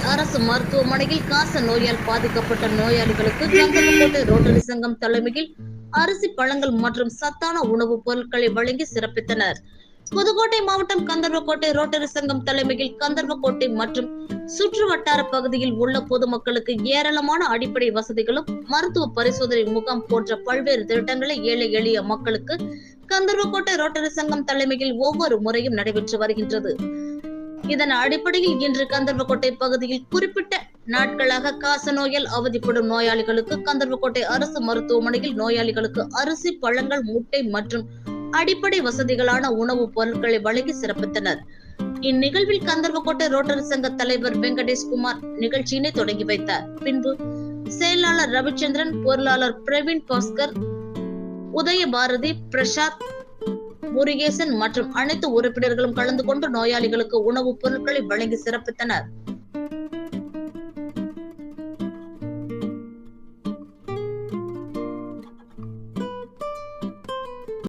அரசு மருத்துவமனையில் காச நோயால் பாதிக்கப்பட்ட நோயாளிகளுக்கு கந்தரக்கோட்டை ரோட்டரி சங்கம் தலைமையில் அரிசி பழங்கள் மற்றும் சத்தான உணவுப் பொருட்களை வழங்கி சிறப்பித்தனர். புதுக்கோட்டை மாவட்டம் கந்தர்வக்கோட்டை ரோட்டரி சங்கம் தலைமையில் கந்தர்வக்கோட்டை மற்றும் சுற்று வட்டார பகுதியில் உள்ள பொதுமக்களுக்கு ஏராளமான அடிப்படை வசதிகளும் மருத்துவ பரிசோதனை முகாம் போன்ற பல்வேறு திட்டங்களை ஏழை எளிய மக்களுக்கு கந்தர்வக்கோட்டை ரோட்டரி சங்கம் தலைமையில் ஒவ்வொரு முறையும் நடைபெற்று வருகின்றது. இதன் அடிப்படையில் இன்று கந்தர்வக்கோட்டை பகுதியில் குறிப்பிட்ட நாட்களாக காச நோயால் அவதிப்படும் நோயாளிகளுக்கு கந்தர்வக்கோட்டை அரசு மருத்துவமனையில் நோயாளிகளுக்கு அரிசி பழங்கள் முட்டை மற்றும் அடிப்படை வசதிகளான உணவுப் பொருட்களை வழங்கி சிறப்பித்தனர். இந்நிகழ்வில் கந்தர்வக்கோட்டை ரோட்டரி சங்க தலைவர் வெங்கடேஷ் குமார் நிகழ்ச்சியினை தொடங்கி வைத்தார். பின்பு செயலாளர் ரவிச்சந்திரன் பொருளாளர் பிரவீன் பாஸ்கர் உதயபாரதி பிரசாத் முருகேசன் மற்றும் அனைத்து உறுப்பினர்களும் கலந்து கொண்டு நோயாளிகளுக்கு உணவுப் பொருட்களை வழங்கி சிறப்பித்தனர்.